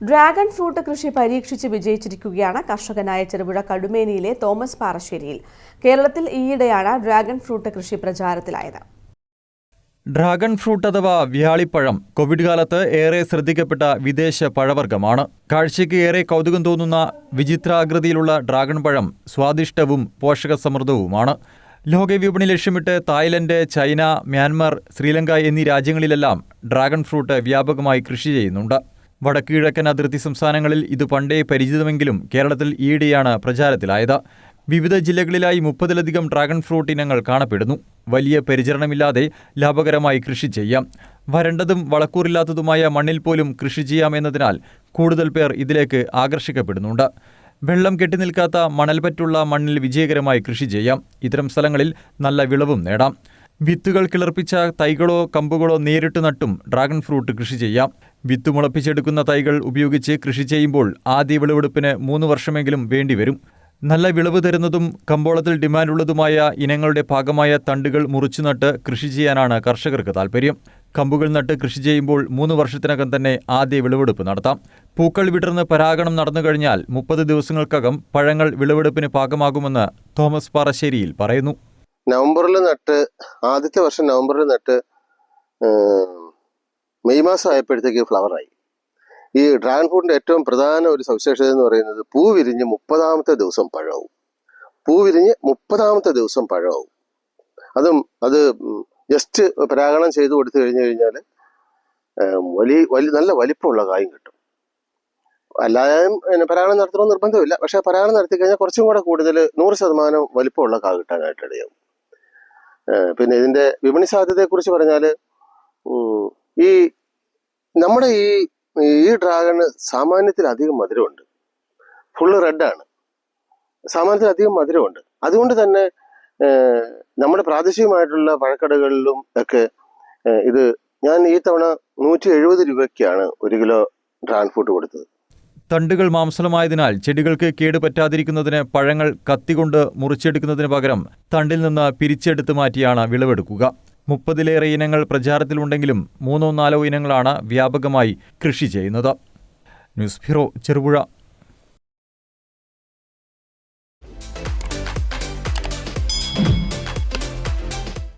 Dragon fruit കൃഷി പരീക്ഷിച്ച് വിജയിച്ചിരിക്കുകയാണ് കർഷകനായ ചെറുപുഴ കടുമേനിയിലെ തോമസ് പാറശ്ശേരിയിൽ. കേരളത്തിൽ ഈയിടെയാണ് ഡ്രാഗൺ ഫ്രൂട്ട് കൃഷി പ്രചാരത്തിലായത്. ഡ്രാഗൺ ഫ്രൂട്ട് അഥവാ വ്യാളിപ്പഴം കോവിഡ് കാലത്ത് ഏറെ ശ്രദ്ധിക്കപ്പെട്ട വിദേശ പഴവർഗമാണ്. കാഴ്ചയ്ക്ക് ഏറെ കൗതുകം തോന്നുന്ന വിചിത്രാകൃതിയിലുള്ള ഡ്രാഗൺ പഴം സ്വാദിഷ്ടവും പോഷകസമൃദ്ധവുമാണ്. ലോകവിപണി ലക്ഷ്യമിട്ട് തായ്ലൻഡ് ചൈന മ്യാൻമർ ശ്രീലങ്ക എന്നീ രാജ്യങ്ങളിലെല്ലാം ഡ്രാഗൺ ഫ്രൂട്ട് വ്യാപകമായി കൃഷി ചെയ്യുന്നുണ്ട്. വടക്കുകിഴക്കൻ അതിർത്തി സംസ്ഥാനങ്ങളിൽ ഇത് പണ്ടേ പരിചിതമെങ്കിലും കേരളത്തിൽ ഈയിടെയാണ് പ്രചാരത്തിലായത്. വിവിധ ജില്ലകളിലായി മുപ്പതിലധികം ഡ്രാഗൺ ഫ്രൂട്ട് ഇനങ്ങൾ കാണപ്പെടുന്നു. വലിയ പരിചരണമില്ലാതെ ലാഭകരമായി കൃഷി ചെയ്യാം. വരണ്ടതും വളക്കൂറില്ലാത്തതുമായ മണ്ണിൽ പോലും കൃഷി ചെയ്യാമെന്നതിനാൽ കൂടുതൽ പേർ ഇതിലേക്ക് ആകർഷിക്കപ്പെടുന്നുണ്ട്. വെള്ളം കെട്ടിനിൽക്കാത്ത മണൽപ്പറ്റുള്ള മണ്ണിൽ വിജയകരമായി കൃഷി ചെയ്യാം. ഇത്തരം സ്ഥലങ്ങളിൽ നല്ല വിളവും നേടാം. വിത്തുകൾ കിളർപ്പിച്ച തൈകളോ കമ്പുകളോ നേരിട്ട് നട്ടും ഡ്രാഗൺ ഫ്രൂട്ട് കൃഷി ചെയ്യാം. വിത്ത് മുളപ്പിച്ചെടുക്കുന്ന തൈകൾ ഉപയോഗിച്ച് കൃഷി ചെയ്യുമ്പോൾ ആദ്യ വിളവെടുപ്പിന് മൂന്ന് വർഷമെങ്കിലും വേണ്ടിവരും. നല്ല വിളവ് തരുന്നതും കമ്പോളത്തിൽ ഡിമാൻഡുള്ളതുമായ ഇനങ്ങളുടെ ഭാഗമായ തണ്ടുകൾ മുറിച്ചു നട്ട് കൃഷി ചെയ്യാനാണ് കർഷകർക്ക് താൽപ്പര്യം കമ്പുകൾ നട്ട് കൃഷി ചെയ്യുമ്പോൾ മൂന്ന് വർഷത്തിനകം തന്നെ ആദ്യ വിളവെടുപ്പ് നടത്താം. പൂക്കൾ വിടർന്ന് പരാഗണം നടന്നു കഴിഞ്ഞാൽ മുപ്പത് ദിവസങ്ങൾക്കകം പഴങ്ങൾ വിളവെടുപ്പിന് പാകമാകുമെന്ന് തോമസ് പാറശ്ശേരിയിൽ പറയുന്നു. നവംബറിൽ നട്ട് ആദ്യത്തെ വർഷം നവംബറിൽ നട്ട് മെയ് മാസം ആയപ്പോഴത്തേക്ക് ഫ്ലവറായി. ഈ ഡ്രാഗൺ ഫ്രൂട്ടിന്റെ ഏറ്റവും പ്രധാന ഒരു സവിശേഷത എന്ന് പറയുന്നത് പൂ വിരിഞ്ഞ് മുപ്പതാമത്തെ ദിവസം പഴവും. പൂ വിരിഞ്ഞ് മുപ്പതാമത്തെ ദിവസം പഴവും. അതും അത് ജസ്റ്റ് പരാഗണം ചെയ്ത് കൊടുത്തു കഴിഞ്ഞു കഴിഞ്ഞാൽ വലിയ വലിയ നല്ല വലിപ്പമുള്ള കായും കിട്ടും. അല്ലാതെയും പരാഗണം നടത്തണമെന്ന് നിർബന്ധമില്ല. പക്ഷെ പരാഗണം നടത്തി കഴിഞ്ഞാൽ കുറച്ചും കൂടെ കൂടുതൽ നൂറ് ശതമാനം വലിപ്പമുള്ള കാ കിട്ടാനായിട്ട് ഇടയാവും പിന്നെ ഇതിന്റെ വിപണി സാധ്യതയെക്കുറിച്ച് പറഞ്ഞാൽ ഈ നമ്മുടെ ഈ ഈ ഡ്രാഗണ് സാമാന്യത്തിൽ അധികം മധുരമുണ്ട്. ഫുള്ള് റെഡാണ്. സാമാന്യത്തിൽ അധികം മധുരമുണ്ട്. അതുകൊണ്ട് തന്നെ നമ്മുടെ പ്രാദേശികമായിട്ടുള്ള പഴക്കടകളിലും ഒക്കെ ഇത് ഞാൻ ഈ തവണ നൂറ്റി എഴുപത് രൂപയ്ക്കാണ് ഒരു കിലോ ഡ്രാഗൺ ഫ്രൂട്ട് കൊടുത്തത്. തണ്ടുകൾ മാംസലമായതിനാൽ ചെടികൾക്ക് കേടുപറ്റാതിരിക്കുന്നതിന് പഴങ്ങൾ കത്തികൊണ്ട് മുറിച്ചെടുക്കുന്നതിന് പകരം തണ്ടിൽ നിന്ന് പിരിച്ചെടുത്ത് മാറ്റിയാണ് വിളവെടുക്കുക. മുപ്പതിലേറെ ഇനങ്ങൾ പ്രചാരത്തിലുണ്ടെങ്കിലും മൂന്നോ നാലോ ഇനങ്ങളാണ് വ്യാപകമായി കൃഷി ചെയ്യുന്നത്. News bureau Cherupuzha.